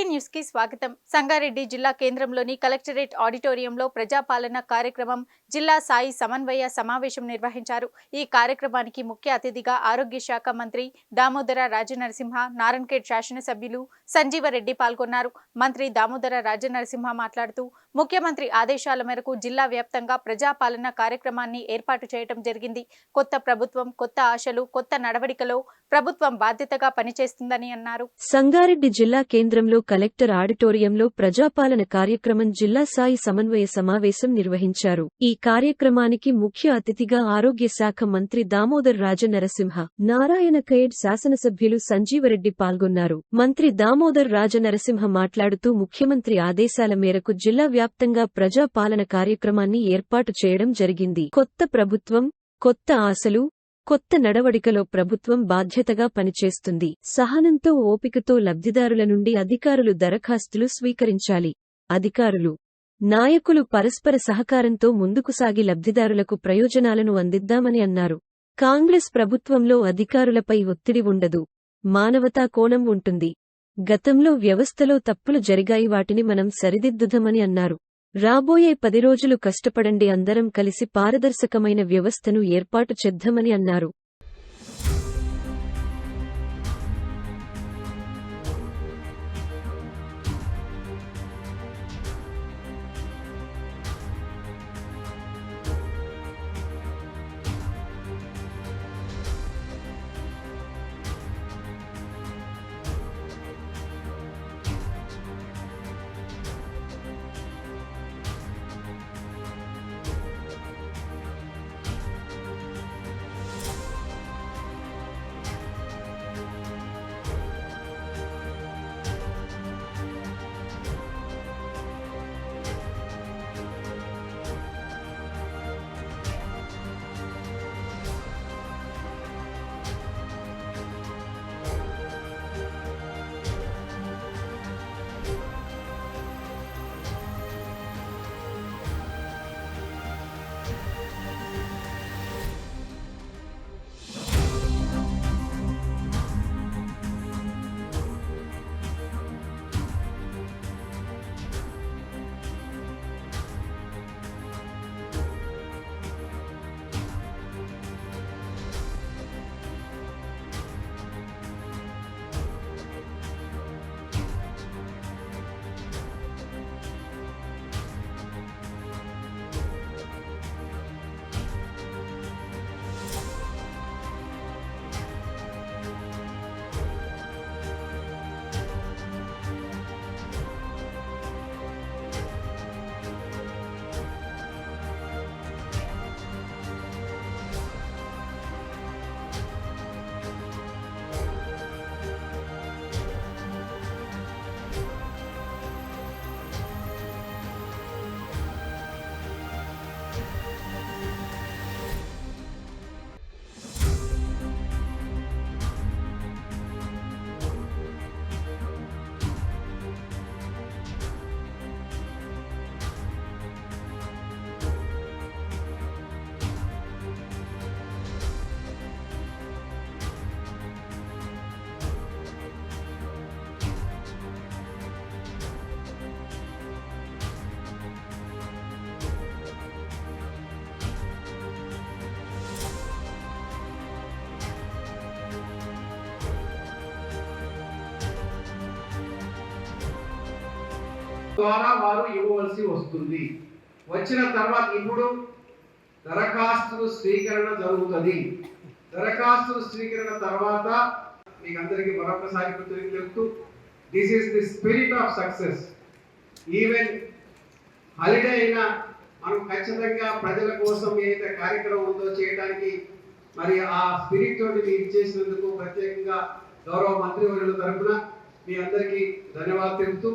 City న్యూస్కి స్వాగతం. సంగారెడ్డి జిల్లా కేంద్రంలోని కలెక్టరేట్ ఆడిటోరియంలో ప్రజాపాలన కార్యక్రమం జిల్లా సాయి సమన్వయ సమావేశం నిర్వహించారు. ఈ కార్యక్రమానికి ముఖ్య అతిథిగా ఆరోగ్య శాఖ మంత్రి దామోదర రాజనరసింహ నారాయణఖేడ్ శాసనసభ్యులు సంజీవరెడ్డి పాల్గొన్నారు. మంత్రి దామోదర రాజనరసింహ మాట్లాడుతూ ముఖ్యమంత్రి ఆదేశాల మేరకు జిల్లా వ్యాప్తంగా ప్రజాపాలన కార్యక్రమాన్ని ఏర్పాటు చేయడం జరిగింది. కొత్త ప్రభుత్వం కొత్త ఆశలు కొత్త నడవడికలో ప్రభుత్వం బాధ్యతగా పనిచేస్తుందని అన్నారు. సంగారెడ్డి జిల్లా కేంద్రంలో కలెక్టర్ ఆడిటోరియంలో ప్రజాపాలన కార్యక్రమం జిల్లా స్థాయి సమన్వయ సమావేశం నిర్వహించారు. ఈ కార్యక్రమానికి ముఖ్య అతిథిగా ఆరోగ్య శాఖ మంత్రి దామోదర్ రాజనరసింహ నారాయణ ఖేడ్ శాసనసభ్యులు సంజీవరెడ్డి పాల్గొన్నారు. మంత్రి దామోదర్ రాజనరసింహ మాట్లాడుతూ ముఖ్యమంత్రి ఆదేశాల మేరకు జిల్లా వ్యాప్తంగా ప్రజాపాలన కార్యక్రమాన్ని ఏర్పాటు చేయడం జరిగింది. కొత్త ప్రభుత్వం కొత్త ఆశలు కొత్త నడవడికలో ప్రభుత్వం బాధ్యతగా పనిచేస్తుంది. సహనంతో ఓపికతో లబ్ధిదారుల నుండి అధికారులు దరఖాస్తులు స్వీకరించాలి. అధికారులు నాయకులు పరస్పర సహకారంతో ముందుకు సాగి లబ్ధిదారులకు ప్రయోజనాలను అందిద్దామని అన్నారు. కాంగ్రెస్ ప్రభుత్వంలో అధికారులపై ఒత్తిడి ఉండదు. మానవతా కోణం ఉంటుంది. గతంలో వ్యవస్థలో తప్పులు జరిగాయి వాటిని మనం సరిదిద్దుదామని అన్నారు. రాబోయే పది రోజులు కష్టపడండి అందరం కలిసి పారదర్శకమైన వ్యవస్థను ఏర్పాటు చేద్దామని అన్నారు. ద్వారా వారు ఇవ్వవలసి వస్తుంది. వచ్చిన తర్వాత ఇప్పుడు దరఖాస్తులు స్వీకరణ జరుగుతుంది. దరఖాస్తులు స్వీకరణ తర్వాత మీకు అందరికీ మరొకసారి చెప్తూ this is the spirit of success even holiday అయినా మనం ఖచ్చితంగా ప్రజల కోసం ఏదైతే కార్యక్రమం ఉందో చేయడానికి మరి ఆ స్పిరిట్ తోటి మీరు చేసినందుకు ప్రత్యేకంగా గౌరవ మంత్రివర్యుల తరఫున మీ అందరికీ ధన్యవాదాలు తెలుపుతూ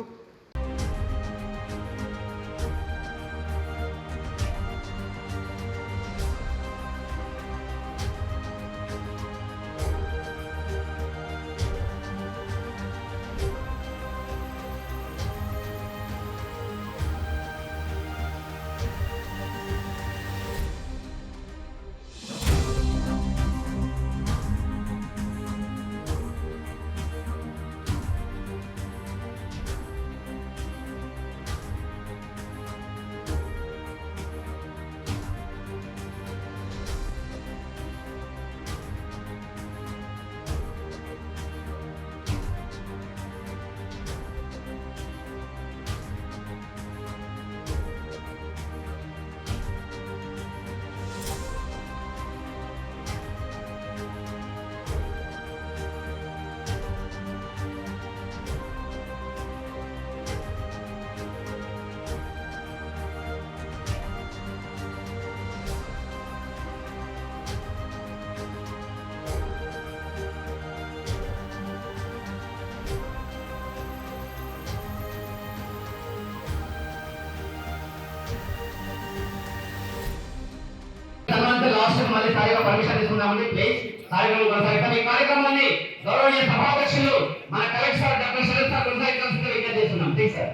లాస్ట్ మళ్ళీ సాయిగా పర్మిషన్ తీసుకుందామని ప్లీజ్ సాయిగా కొనసాగిస్తాం ఈ కార్యక్రమాన్ని గౌరవనీయ సభాధ్యక్షులు మన కలెక్టర్ డాక్టర్ శరత్ సార్ కొనసాగించాల్సిందిగా విజ్ఞప్తి చేస్తున్నాం. Please sir.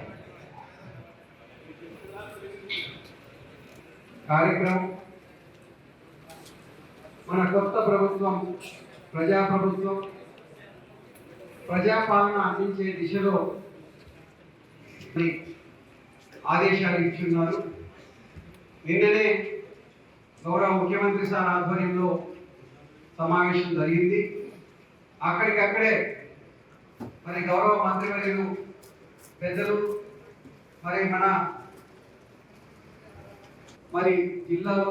కార్యక్రమం మన కొత్త ప్రభుత్వం ప్రజాప్రభుత్వం ప్రజాపాలన అందించే దిశలో మరి ఆదేశాలు ఇచ్చున్నారు. నిన్ననే గౌరవ ముఖ్యమంత్రి సార్ ఆధ్వర్యంలో సమావేశం జరిగింది. అక్కడికక్కడే మరి గౌరవ మంత్రివర్యులు పెద్దలు మరి మన మరి జిల్లాలో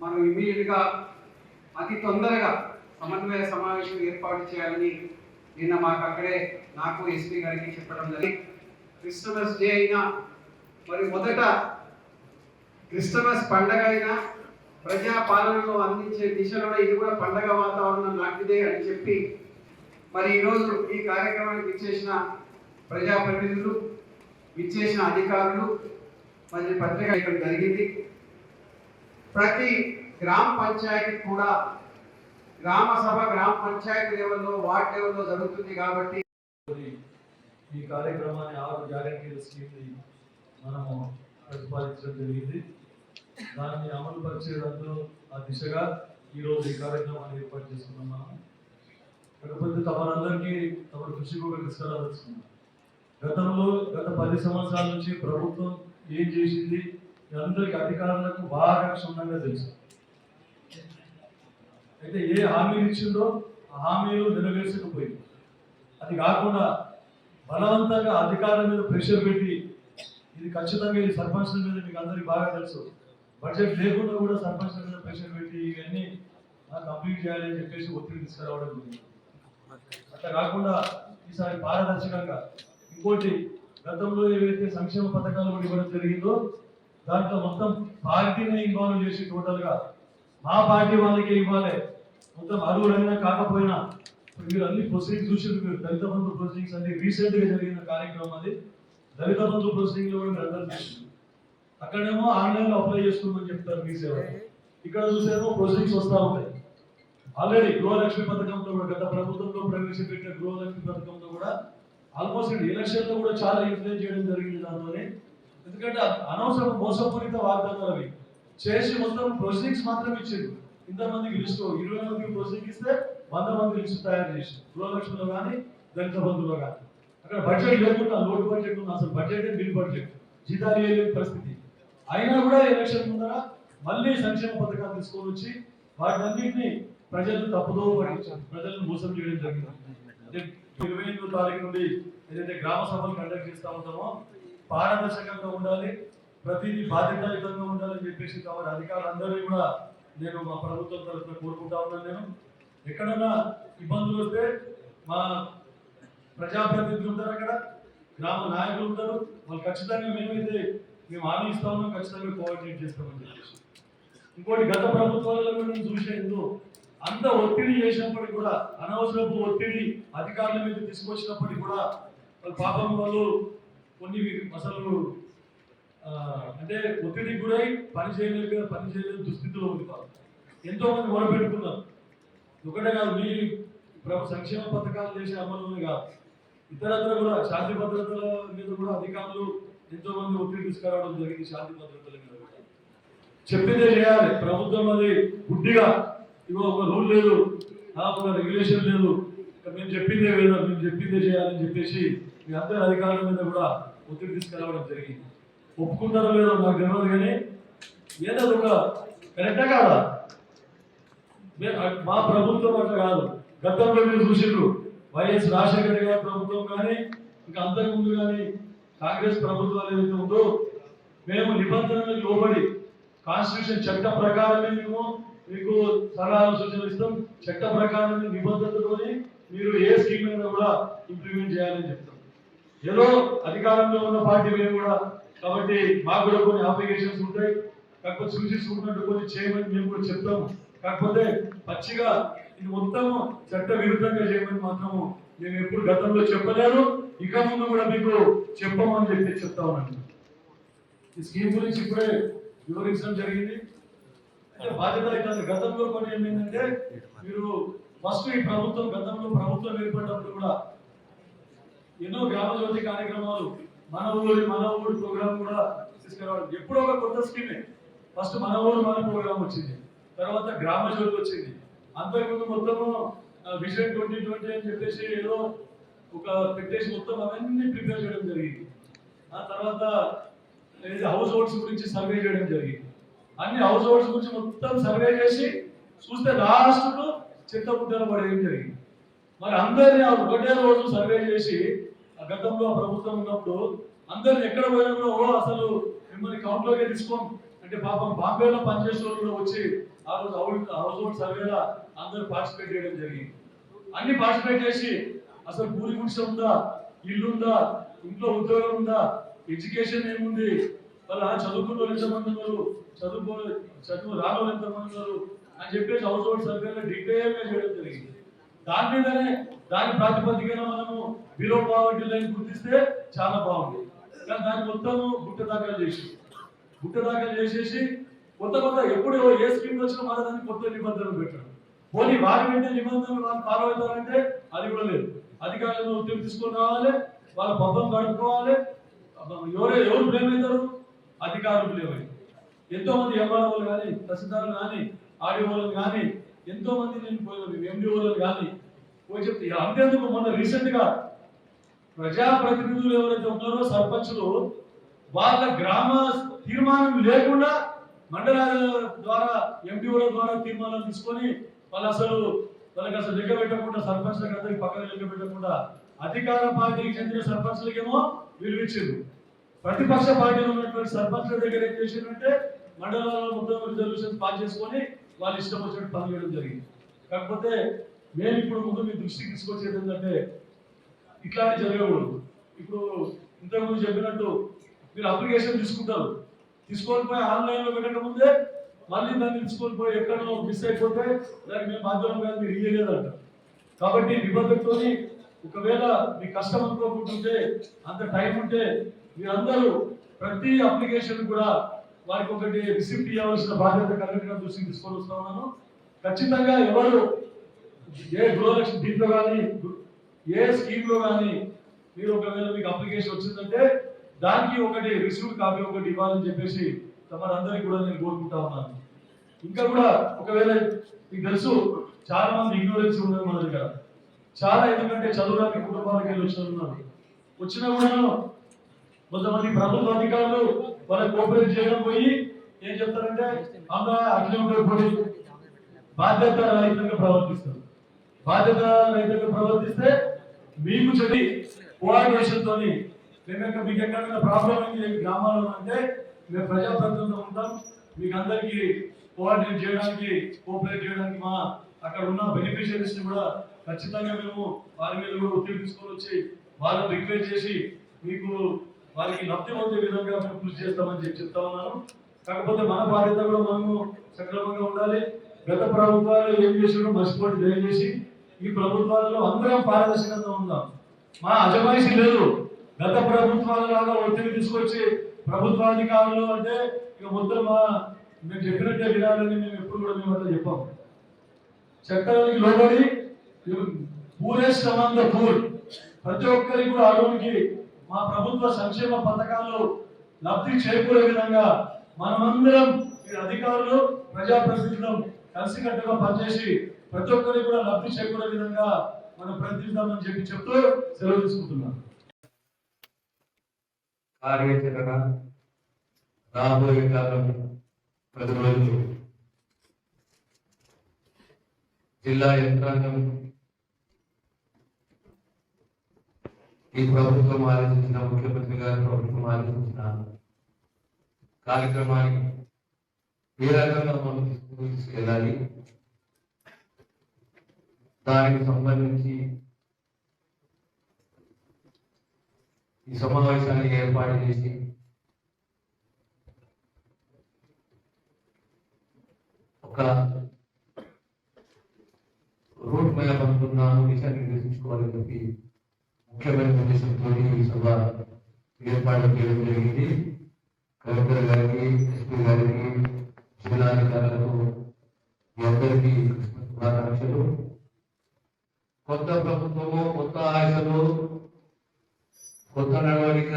మనం ఇమీడియట్గా అతి తొందరగా సమన్వయ సమావేశం ఏర్పాటు చేయాలని నిన్న మాకు అక్కడే నాకు ఎస్పీ గారికి చెప్పడం జరిగింది. క్రిస్టమస్ డే అయినా మరి మొదట క్రిస్టమస్ పండగ అయినా ప్రజా పాలనలో అందించే దిశలో ఇది కూడా పండగ వాతావరణం లాంటిదే అని చెప్పి మరి ఈరోజు ఈ కార్యక్రమానికి ఇచ్చేసిన ప్రజాప్రతినిధులు ఇచ్చేసిన అధికారులు మరి పత్రిక ఇక్కడ జరిగింది. ప్రతి గ్రామ పంచాయతీ కూడా గ్రామ సభ గ్రామ పంచాయతీ లెవెల్లో వార్డ్ లెవెల్లో జరుగుతుంది కాబట్టి ఈ కార్యక్రమాన్ని ఆరు గ్యారంటీల స్కీమ్ని మనము ప్రతిపాదించడం జరిగింది. దాన్ని అమలు పరిచేదంలో ఆ దిశగా ఈరోజు ఈ కార్యక్రమాన్ని ఏర్పాటు చేసుకున్నాం మనం. కాకపోతే తమరందరికీ తమ కృషి కూడా తీసుకురావాల్సింది గతంలో గత పది సంవత్సరాల నుంచి ప్రభుత్వం ఏం చేసింది? అందరికీ అధికారులకు బాగా క్షుణ్ణంగా తెలుసు. అయితే ఏ హామీలు ఇచ్చిందో ఆ హామీలు నెరవేర్చకపోయింది. అది కాకుండా బలవంతంగా అధికారుల మీద ప్రెషర్ పెట్టి ఇది ఖచ్చితంగా ఈ సర్పంచ్ల మీద మీకు అందరికీ బాగా తెలుసు. బడ్జెట్ లేకుండా కూడా సర్పంచ్ మీద ప్రెషర్ పెట్టి ఇవన్నీ కంప్లీట్ చేయాలని చెప్పేసి ఒత్తిడి తీసుకురావడం జరిగింది. అట్లా కాకుండా ఈసారి పారదర్శకంగా ఇంకోటి గతంలో ఏవైతే సంక్షేమ పథకాలు కూడా ఇవ్వడం జరిగిందో దాంట్లో మొత్తం పార్టీని ఇన్వాల్వ్ చేసి టోటల్గా మా పార్టీ వాళ్ళకే ఇవ్వాలి. మొత్తం అరువులైనా కాకపోయినా మీరు అన్ని ప్రొసీడింగ్స్ చూసి మీరు. దళిత బంధు ప్రొసీడింగ్స్ అన్ని రీసెంట్గా జరిగిన కార్యక్రమం అది. దళిత బంధు ప్రొసీడింగ్లో కూడా మీరు అందరూ చూసింది అక్కడేమో ఆన్లైన్లో అప్లై చేసుకోమని చెప్తారు మీ సేవ. ఇక్కడ చూసేమో ప్రొసీడింగ్స్ వస్తా ఉంటాయి. ఆల్రెడీ గృహలక్ష్మి పథకంలో కూడా గత ప్రభుత్వంలో ప్రవేశపెట్టిన గృహలక్ష్మి పథకంలో కూడా ఆల్మోస్ట్ ఎలక్షన్లో కూడా చాలా ఇన్ఫ్లుయెన్స్ చేయడం జరిగింది దాంతోనే. ఎందుకంటే అనవసరం మోసపూరిత వాగ్దానాలు అవి. చేసి మొత్తం ప్రొసీడింగ్స్ మాత్రం ఇచ్చింది ఇంతమందికి లిస్ట్ ఇరవై మందికి ప్రొసీడింగ్ ఇస్తే వంద మంది లిస్ట్ తయారు చేసి గృహలక్ష్మిలో కానీ దళిత బంధులో కానీ అక్కడ బడ్జెట్ లేకుండా లోటు బడ్జెట్ ఉంది అసలు బడ్జెట్ బిల్ బడ్జెట్ జీతాలు వేయలేని పరిస్థితి. అయినా కూడా ఎలక్షన్ ముందర మళ్ళీ సంక్షేమ పథకాలు తీసుకొని వచ్చి వాటన్నింటినీ ప్రజలు తప్పుదో ప్రజలను మోసం చేయడం జరిగింది. అంటే ఇరవై ఎనిమిదో తారీఖు నుండి ఏదైతే గ్రామ సభలు కండక్ట్ చేస్తూ ఉంటామో పారదర్శకంగా ఉండాలి ప్రతిదీ బాధ్యతాయుతంగా ఉండాలని చెప్పేసి కాబట్టి అధికారులందరూ కూడా నేను మా ప్రభుత్వం తరఫున కోరుకుంటా ఉన్నాను నేను. ఎక్కడన్నా ఇబ్బందులు వస్తే మా ప్రజాప్రతినిధులు ఉంటారు అక్కడ గ్రామ నాయకులు ఉంటారు. వాళ్ళు ఖచ్చితంగా మేమైతే మేము హామీ ఇస్తా ఉన్నాం ఖచ్చితంగా కోఆర్డినేట్ చేస్తామని చెప్పేసి. ఇంకోటి గత ప్రభుత్వాలలో కూడా నేను చూసేందు అంత ఒత్తిడి చేసినప్పటికీ కూడా అనవసరపు ఒత్తిడి అధికారుల మీద తీసుకొచ్చినప్పటికీ కూడా వాళ్ళు పాపం వాళ్ళు కొన్ని అసలు అంటే ఒత్తిడికి గురై పని చేయలేక పని చేయలేని దుస్థితిలో ఉంది వాళ్ళు. ఎంతో మంది మొరపెట్టుకున్నారు. ఒకటే కాదు మీ ప్రభు సంక్షేమ పథకాలు చేసే అమలు కాదు. ఇతరత్ర కూడా శాంతి భద్రతల మీద కూడా అధికారులు ఎంతో మంది ఒత్తిడి తీసుకురావడం జరిగింది శాంతి భద్రతల మీద. కూడా చెప్పిందే చేయాలి. ప్రభుత్వం అది గుడ్డిగా ఇగో ఒక రూల్ లేదు ఆ, ఒక రెగ్యులేషన్ లేదు. మేము చెప్పిందే లేదా మేము చెప్పిందే చేయాలని చెప్పేసి మీ అందరి అధికారుల మీద కూడా ఒత్తిడి తీసుకురావడం జరిగింది. ఒప్పుకుంటారో లేదో మాకు తెలియదు కానీ ఏదో ఒక కరెక్టా కాదా? మా ప్రభుత్వం అట్లా కాదు. గతంలో మీరు చూసిండ్రు వైఎస్ రాజశేఖర్ గారి ప్రభుత్వం కానీ ఇంకా అంతకుముందు కానీ కాంగ్రెస్ ప్రభుత్వాలు ఏదైతే ఉందో మేము నిబంధనలకు లోబడి కాన్స్టిట్యూషన్ చట్ట ప్రకారమే మేము మీకు సలహాలు సూచనలు ఇస్తాం. చట్ట ప్రకారమే నిబంధనలతోని మీరు ఏ స్కీమ్ అయినా కూడా ఇంప్లిమెంట్ చేయాలని చెప్తాం. ఏదో అధికారంలో ఉన్న పార్టీ మేము కూడా కాబట్టి మాకు కూడా కొన్ని అప్లికేషన్స్ ఉంటాయి. కాకపోతే సూచించుకుంటున్నట్టు కొన్ని చేయమని మేము కూడా చెప్తాము. కాకపోతే పచ్చిగా ఇది మొత్తము చట్ట విరుద్ధంగా చేయమని మాత్రము మేము ఎప్పుడు గతంలో చెప్పలేదు. ఇక ముందు కూడా మీకు చెప్పమని చెప్పి చెప్తా ఉన్నాను. ఈ స్కీమ్ గురించి ఇప్పుడే వివరించడం జరిగింది. అంటే బాధ్యత గతంలో కొన్ని ఏమైందంటే మీరు ఫస్ట్ ఈ ప్రభుత్వం గతంలో ప్రభుత్వం ఏర్పడినప్పుడు కూడా ఎన్నో గ్రామ జ్యోతి కార్యక్రమాలు మన ఊరి మన ఊరి ప్రోగ్రామ్ కూడా తీసుకురావడం ఎప్పుడో ఒక కొత్త స్కీమే. ఫస్ట్ మన ఊరు మన ప్రోగ్రామ్ వచ్చింది. తర్వాత గ్రామ జ్యోతి వచ్చింది. అంతకుముందు మొత్తము విజయ్ ట్వంటీ ట్వంటీ అని చెప్పేసి ఏదో ఒక పెట్టేసి మొత్తం అవన్నీ ప్రిపేర్ చేయడం జరిగింది. ఆ తర్వాత హౌస్ హోల్డ్స్ గురించి సర్వే చేయడం జరిగింది. అన్ని హౌస్ హోల్డ్స్ గురించి మొత్తం సర్వే చేసి చూస్తే లాస్ట్లో చెత్త బుట్టలు పడేయడం జరిగింది. మరి అందరినీ ఆ ఒకటే రోజు సర్వే చేసి ఆ గతంలో ప్రభుత్వం ఉన్నప్పుడు అందరిని ఎక్కడ పోయినప్పుడు ఓ అసలు మిమ్మల్ని కౌంట్లోకి తీసుకోం. అంటే పాపం బాంబేలో పనిచేసే వాళ్ళు కూడా వచ్చి ఆ రోజు హౌస్ హౌస్ హోల్డ్ సర్వేలో అందరూ పార్టిసిపేట్ చేయడం జరిగింది. అన్ని పార్టిసిపేట్ చేసి అసలు పూరి గుడిసె ఉందా? ఇల్లు ఉందా? ఇంట్లో ఉద్యోగం ఉందా? ఎడ్యుకేషన్ ఏముంది? వాళ్ళు చదువుకున్న వాళ్ళు ఎంతమంది ఉన్నారు? చదువుకో చదువు రాని ఎంతమంది ఉన్నారు? అని చెప్పేసి హౌస్ హోల్డ్ సర్వేలో డీటెయిల్ చేయడం జరిగింది. దాని మీదనే దాని ప్రాతిపదికన మనము బిలో పావర్టీ లైన్ గుర్తిస్తే చాలా బాగుంది. కానీ దాన్ని మొత్తం గుట్ట దాఖలు చేసి గుట్ట దాఖలు చేసేసి కొత్త కొత్త ఎప్పుడు ఏ స్కీమ్ వచ్చినా మన దానికి కొత్త నిబంధనలు పెట్టడం పోనీ వారి వెంటనే నిబంధనలు వాళ్ళు ఫాలో అవుతారంటే అది కూడా లేదు. అధికారులను ఉద్యోగం తీసుకొని రావాలి వాళ్ళ పబ్బం గడుపుకోవాలి ఎవరు ఎవరు బ్లేమ్ అవుతారు అధికారులు బ్లేమ్ అవుతారు ఎంతో మంది ఎంఆర్ఓలు కానీ తహసీల్దారులు కానీ ఆర్డీఓలు కానీ ఎంతో మంది నేను పోయిన ఎండిఓలు కానీ పోయి చెప్తే అంతేందుకు? మొన్న రీసెంట్గా ప్రజాప్రతినిధులు ఎవరైతే ఉన్నారో సర్పంచులు వాళ్ళ గ్రామ తీర్మానం లేకుండా మండలాల ద్వారా ఎండిఓల ద్వారా తీర్మానాలు తీసుకొని వాళ్ళు అసలు వాళ్ళకి అసలు లెక్క పెట్టకుండా సర్పంచ్లకు అందరికి పక్కన లెక్క పెట్టకుండా అధికార పార్టీకి చెందిన సర్పంచ్లకేమో విలువిచ్చారు ప్రతిపక్ష పార్టీలో ఉన్నటువంటి సర్పంచ్ల దగ్గర ఏం చేసిందంటే మండలాల మొత్తం రిజర్వేషన్ పాస్ చేసుకొని వాళ్ళు ఇష్టం వచ్చినట్టు పని చేయడం జరిగింది. కాకపోతే మేము ఇప్పుడు ముందు మీ దృష్టికి తీసుకొచ్చేది ఏంటంటే ఇట్లాంటి జరగకూడదు. ఇప్పుడు ఇంతకుముందు చెప్పినట్టు మీరు అప్లికేషన్ తీసుకుంటారు. తీసుకొని పోయి ఆన్లైన్లో పెట్టక ముందే మళ్ళీ దాన్ని తీసుకొని పోయి ఎక్కడో మిస్ అయిపోతే దానికి మేము మాధ్యమం కాదు మీరు ఇయ్యలేదంట. కాబట్టి నిబంధనతోని ఒకవేళ మీ కష్టం అనుకోకుంటుంటే అంత టైం ఉంటే మీరందరూ ప్రతి అప్లికేషన్ కూడా వారికి ఒకటి రిసిప్ట్ ఇవ్వాల్సిన బాధ్యత కలెక్టర్ దృష్టికి తీసుకొని వస్తా ఉన్నాను. ఖచ్చితంగా ఎవరు ఏ గృహలక్ష్మి దీంట్లో కానీ ఏ స్కీమ్లో కానీ మీరు ఒకవేళ మీకు అప్లికేషన్ వచ్చిందంటే దానికి ఒకటి రిసీవ్డ్ కాపీ ఒకటి ఇవ్వాలని చెప్పేసి తమరందరికీ కూడా నేను కోరుకుంటా ఉన్నాను. ఇంకా కూడా ఒకవేళ మీకు తెలుసు చాలా మంది ఇగ్నోరెన్స్ ఉండదు మన దగ్గర చాలా ఎందుకంటే చదువురాని కుటుంబాలకు వెళ్ళి వచ్చిన ఉన్నారు. వచ్చినా కూడా కొంతమంది ప్రభుత్వ అధికారులు వాళ్ళకి కోఆపరేట్ చేయడం పోయి ఏం చెప్తారంటే అందరూ అట్లే ఉంటారు బాధ్యత రహితంగా ప్రవర్తిస్తారు. బాధ్యత రహితంగా ప్రవర్తిస్తే మీకు చెడి కోఆర్డినేషన్ తోని. మీకు ఎక్కడైనా ప్రాబ్లం అయింది గ్రామాల్లో అంటే మేము ప్రజాప్రతినిధులు ఉంటాం. మీకు అందరికీ కోఆర్డినేట్ చేయడానికి కోఆపరేట్ చేయడానికి మా అక్కడ ఉన్న బెనిఫిషియరీస్ని కూడా ఖచ్చితంగా మేము వారి మీద కూడా ఒత్తిడి తీసుకొని వచ్చి వాళ్ళని రిక్వెస్ట్ చేసి మీకు వారికి లబ్ధి పొందే విధంగా మేము కృషి చేస్తామని చెప్పి చెప్తా ఉన్నాను. కాకపోతే మన బాధ్యత కూడా మనము సక్రమంగా ఉండాలి. గత ప్రభుత్వాలు ఏం చేసినా మర్చిపోయి దయచేసి. ఈ ప్రభుత్వాలలో అందరం పారదర్శకంగా ఉందాం. మా అజమాయిషి లేదు. గత ప్రభుత్వాల లాగా ఒత్తిడి తీసుకొచ్చి ప్రభుత్వాధికారులు అంటే ఇక మొత్తం మా మేము చెప్పినట్టే వినాలని మేము ఎప్పుడు కూడా మేము అంతా చెప్పాం. చట్టానికి లోబడి పూరేశ్రమంత పూర్. ప్రతి ఒక్కరికి కూడా అడుగుకి మా ప్రభుత్వ సంక్షేమ పథకాలు లబ్ధి చేకూరే విధంగా మనమందరం ఈ అధికారులు ప్రజాప్రతినిధులం కలిసికట్టుగా పనిచేసి ప్రతి ఒక్కరికి కూడా లబ్ధి చేకూరే విధంగా మనం ప్రయత్నిద్దామని చెప్పి చెప్తూ సెలవు తీసుకుంటున్నాం కార్యాచరణ రాబోయే కాలం పది రోజులు. జిల్లా యంత్రాంగం ఈ ప్రభుత్వం ఆలోచించిన ముఖ్యమంత్రి గారి ప్రభుత్వం ఆలోచించిన కార్యక్రమాన్ని ఏ రకంగా మనం తీసుకుని తీసుకెళ్ళాలి? దానికి సంబంధించి ఈ సమావేశాన్ని ఏర్పాటు చేసి ఒక రూట్ మ్యాప్ అనుకున్నాను విషయాన్ని నిర్దేశించుకోవాలని చెప్పి ముఖ్యమైన ఉద్దేశంతో ఈ సభ ఏర్పాటు చేయడం జరిగింది. కలెక్టర్ గారికి ఎస్పీ గారికి జిల్లాధికారులకు అందరికీ క్రిస్మస్ శుభాకాంక్షలు. కొత్త ప్రభుత్వము కొత్త ఆశలు కొత్త నడవడిక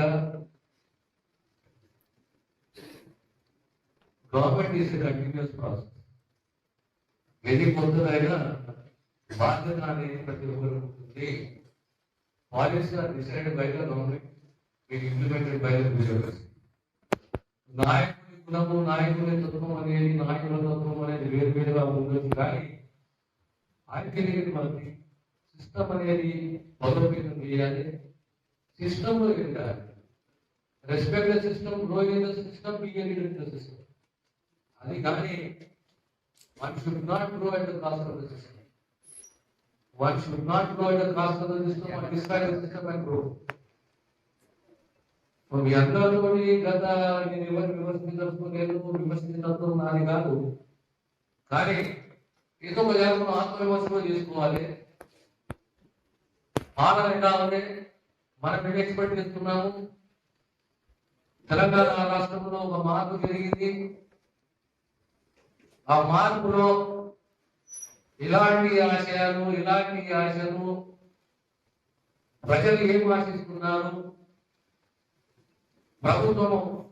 గవర్నమెంట్ ఈస్ కంటిన్యూస్ ప్రాసెస్ ఏది కొత్తదైనా బాధ్యత అనేది ప్రతి ఒక్కరు ఉంటుంది. Policy are decided by the government మీకు ఇంప్లిమెంటెడ్ బై ద బిజినెస్ నాయకుడి కులము నాయకుడి తత్వం అనేది నాయకుల తత్వం అనేది వేరు వేరుగా ఉండొచ్చు కానీ ఆఖరికి మనకి సిస్టమ్ అనేది బలోపేతం చేయాలి. సిస్టంలో లో respect the system grow in the system begin in the system. అది కానీ one should not grow at the cost of the system one should not grow at the cost of the system and distract the system and grow మీ అందరితో గత నేను ఎవరు విమర్శించలేదు విమర్శించడంతో నాది కాదు. కానీ ఏదో ఒక జాగ్రత్త మనం చేసుకోవాలి. పాలన ఎలా ఉంది మనం ఏం వెళ్తున్నాము తెలంగాణ రాష్ట్రంలో ఒక మార్పు జరిగింది. ఆ మార్పులో ఇలాంటి ఆశయాలు ఇలాంటి ఆశలు ప్రజలు ఏం ఆశిస్తున్నారు? ప్రభుత్వం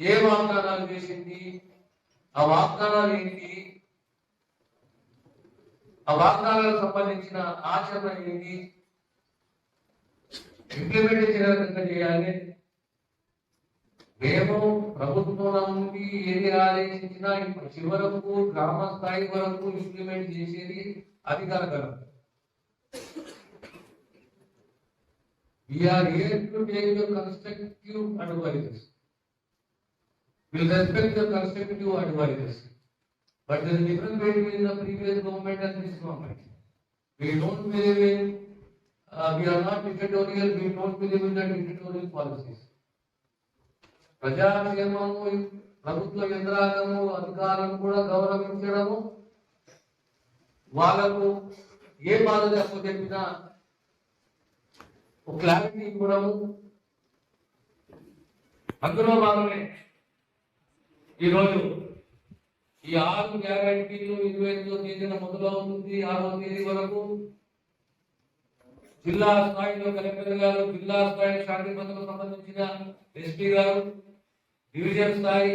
ఏ వాగ్దానాలు చేసింది? ఆ వాగ్దానాలు ఏంటి? ఆ వాగ్దానాలకు సంబంధించిన ఆచరణ ఏంటి? ఇంప్లిమెంట్ చేయకుండా చేయాలి మేము ప్రభుత్వం నుండి ఏది ఆదేశించినా ఇప్పుడు చివరకు గ్రామ స్థాయి వరకు ఇంప్లిమెంట్ చేసేది అధికార గణం we are here to take the constructive advises will respect the constructive advises but the difference between the previous government and this government we don't believe in Uh, we are not dictatorial, we don't believe in the dictatorial policies. ప్రజాక్షేమము ప్రభుత్వ యంత్రాంగము అధికారులను కూడా గౌరవించడము వాళ్ళకు ఏ మార్గదర్శకం చెప్పినా ఒక clarity ఇవ్వడము అందులో భాగమే ఈరోజు ఈ ఆరు గ్యారంటీలు ఇరవై ఎనిమిదో తేదీన మొదలవుతుంది ఆరో తేదీ వరకు జిల్లా స్థాయిలో కలెక్టర్ గారు జిల్లా స్థాయి శాంతి భద్రతకు సంబంధించిన ఎస్పీ గారు డివిజన్ స్థాయి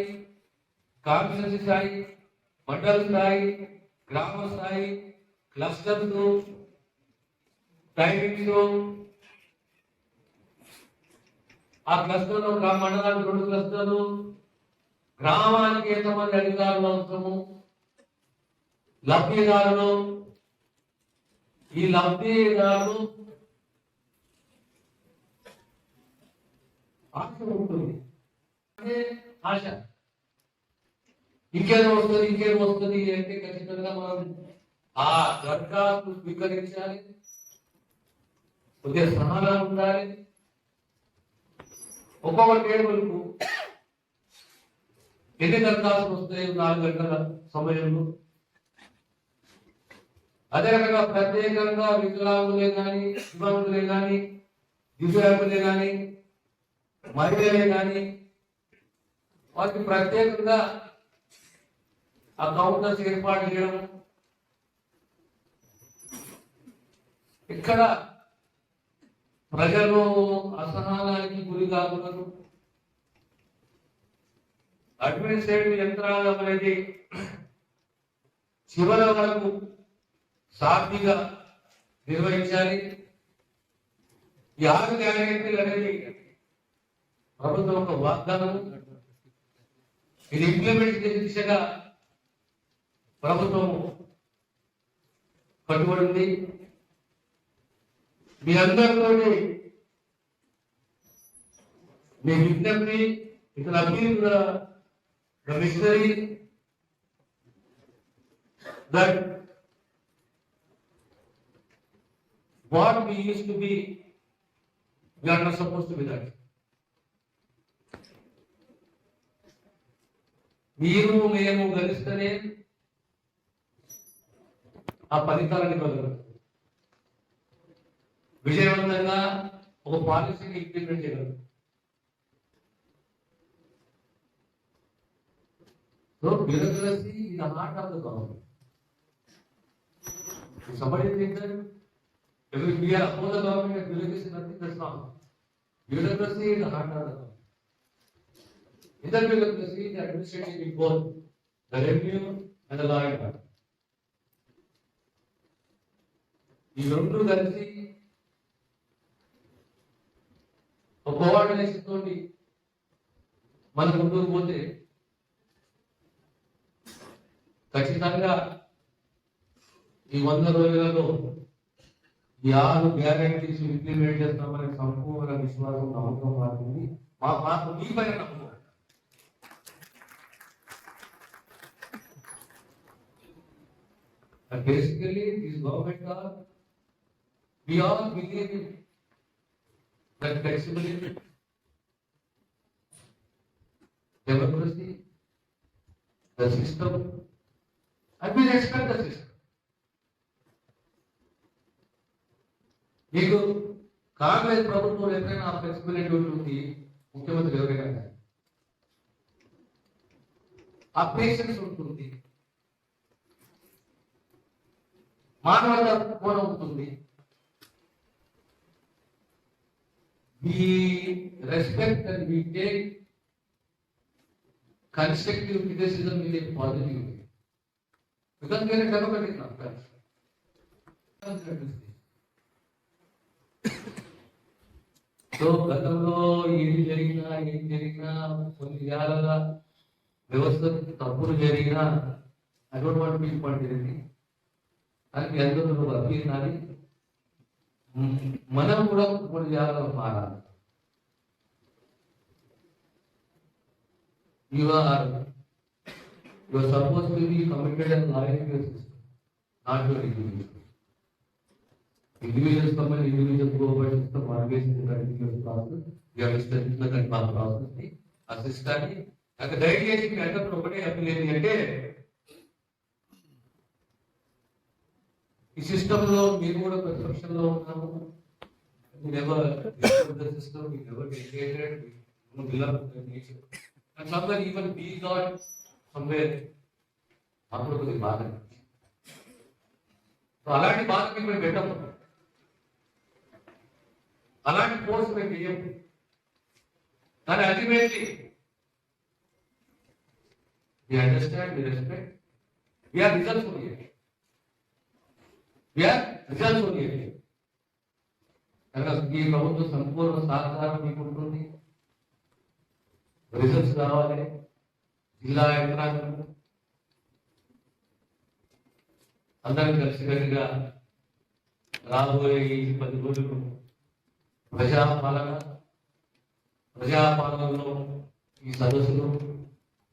కాన్స్టిట్యూన్సీ స్థాయి మండల స్థాయి గ్రామ స్థాయి క్లస్టర్స్ టైమింగ్స్. ఆ క్లస్టర్లో గ్రామ మండలానికి రెండు క్లస్టర్లు. గ్రామానికి ఎంతమంది అధికారులు అవసరము? లబ్ధిదారులు. ఈ లబ్ధిదారులు ఆశ ఉంటుంది. అదే ఆశ. ఇంకేదో వస్తుంది ఇంకేదో వస్తుంది అంటే ఖచ్చితంగా మనం ఆ దరఖాస్తు స్వీకరించాలి. కొద్దిగా సహనా ఉండాలి. ఒక్కొక్క టేబుల్కు ఎన్ని దరఖాస్తులు వస్తాయి నాలుగు గంటల సమయంలో. అదే రకంగా ప్రత్యేకంగా వికలాంగులే కానీ దివ్యాంగులే కానీ దివ్యాంగులే కానీ మహిళలే కానీ వారికి ప్రత్యేకంగా ఆ కౌంటర్స్ ఏర్పాటు చేయడం. ఇక్కడ ప్రజలు అసహనానికి గురి కాకూడదు అడ్మినిస్ట్రేటివ్ యంత్రాంగం అనేది చివరి వరకు సాఫీగా నిర్వహించాలి. ఈ ఆరు గ్యారెంటీలు అనేది ప్రభుత్వం ఒక వాగ్దానం ఇది ఇంప్లిమెంట్ చేసే దిశగా ప్రభుత్వం కట్టుబడి ఉంది మీ అందరితో మీ విజ్ఞప్తి ఇక్కడ appeal the machinery that what we used to be, we are not supposed to be that. మీరు మేము గలిస్తేనే ఆ ఫలితాలని కలగదు విజయవంతంగా ఒక పాలసీని ఇంప్లిమెంట్ చేయగలరు సో బ్యూరోక్రసీ ఇది heart of the government If somebody thinks that if we are opposed the government and bureaucracy, nothing, that's wrong. Bureaucracy is the heart of the government. In the bureaucracy, the administrative is both the revenue and the law and ఈ రెండు కలిసి ఒక coordination తోటి మన ముందుకు పోతే ఖచ్చితంగా ఈ వంద రోజులలో ఈ ఆరు గ్యారంటీస్ ఇంప్లిమెంట్ చేస్తామనే సంపూర్ణ విశ్వాసం నమ్మకం మారుతుంది మా మాకు మీ పైన నమ్మకం. And basically, these government are, we all believe in that flexibility, democracy, the system, and we respect the system. మీకు కాంగ్రెస్ ప్రభుత్వం ఎప్పుడైనా ఫ్లెక్సిబిలిటీ ఉంటుంది ముఖ్యమంత్రి ఎవరైనా కానీ. ఆ పేషెన్స్ ఉంటుంది మానవుల respect and the constructive criticism ఇది పాజిటివ్ విధంగానే సో గతంలో ఏది జరిగినా ఏం జరిగినా కొన్ని విధాలుగా వ్యవస్థ తప్పులు జరిగినా ఐ డోంట్ వాంట్ బీ పండి అని మీ అందరూ నువ్వు అభినాలి మనం కూడా మూడు జాగాలు మారాలి you are you suppose to be committed and loyal to your system not your individual individuals కమ్మని individual gobar system organisation continuous process you are strength మా ప్రాసెస్ని ఆ దయచేసి మీ అందరూ ఒకటే అప్పీల్ అంటే ఈ సిస్టమ్లో మీరు కూడా ప్రతిపక్షంలో ఉన్నాము we never disturbed the system, we never dictated, we you know, belong to the nation. And somewhere even we got somewhere అప్పుడు కొద్దిగా బాధ అనిపించింది. సో అలాంటి బాధ మీకు మేము పెట్టము అలాంటి కోర్స్ మేము చెయ్యము కానీ ultimately we understand we respect we are results oriented we are results oriented ఈ ప్రభుత్వం సంపూర్ణ సహకారం మీకు ఉంటుంది. రిజల్ట్స్ కావాలి. జిల్లా యంత్రాంగం. అందరం కలిసికట్టుగా రాబోయే ఈ పది రోజులు ప్రజాపాలన ప్రజాపాలనలో ఈ సదస్సులు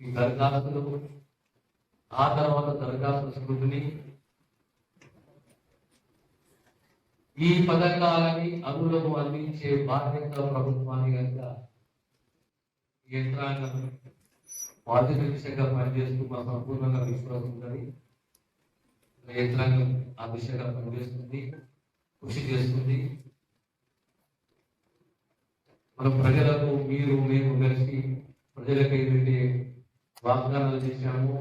ఈ దరఖాస్తులు ఆ తర్వాత దరఖాస్తు స్కృతిని ఈ పథకాలని అమలులకు అందించే బాధ్యత ప్రభుత్వాన్ని కనుక యంత్రాంగం బాధ్యత దిశగా పనిచేస్తూ మా సంపూర్ణంగా విశ్వాసం ఉందని యంత్రాంగం ఆ దిశగా పనిచేస్తుంది కృషి చేస్తుంది. మనం ప్రజలకు మీరు మేము కలిసి ప్రజలకు ఏదైతే వాగ్దానాలు చేశామో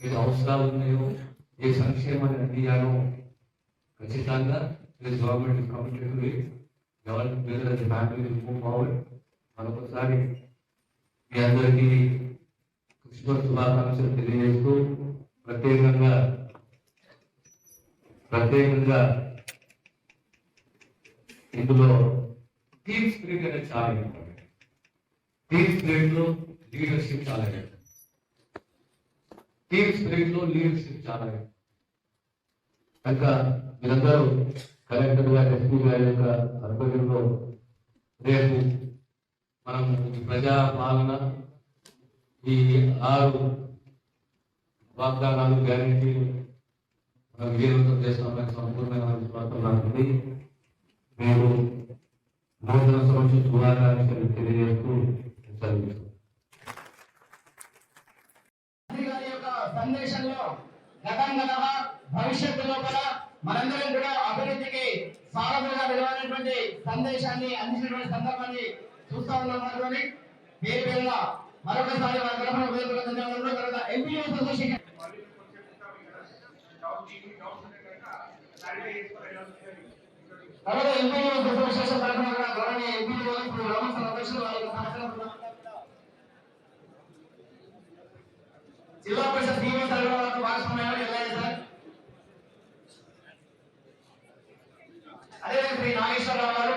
ఏది అవసరాలు ఉన్నాయో ఏ సంక్షేమాన్ని అందియాలో ఖచ్చితంగా this government committed government family move forward మరొకసారి మీ అందరికీ క్రిస్మస్ శుభాకాంక్షలు తెలియజేస్తూ ప్రత్యేకంగా ప్రత్యేకంగా ఇందులో టీమ్ స్పిరిట్ అనేది చాలా ఇంపార్టెంట్ టీమ్ స్పిరిట్లో లీడర్షిప్ చాలా టీమ్ స్పిరిట్లో లీడర్షిప్ చాలా కనుక మీరందరూ కలెక్టర్ గారు ఎస్పీ గారి యొక్క ఆధ్వర్యంలో రేపు మనం ఈ ప్రజా పాలన ఈ ఆరు వాగ్దానాలు గ్యారెంటీలు మనం విజయవంతం చేస్తామని సంపూర్ణమైన విశ్వాసం నాకు ఉంది. మేము నూతన సంవత్సర శుభాకాంక్షలు తెలియజేస్తూ సెలవు ఉత్సవంలో పాల్గొని పేరు పేరున మరొకసారి మన తరఫున ఉదయం ధన్యవాదాలు. తర్వాత ఎంపీ అసోసియేషన్ తర్వాత ఎంపీ అసోసియేషన్ తరఫున గౌరవనీయ ఎంపీ ఇప్పుడు గ్రామస్థల అధ్యక్షులు వాళ్ళకి సహకరిస్తున్నారు జిల్లా పరిషత్ సీనియర్ సర్వాలకు భాగస్వామ్యాలు ఎలా సార్. అదే శ్రీ నాగేశ్వరరావు గారు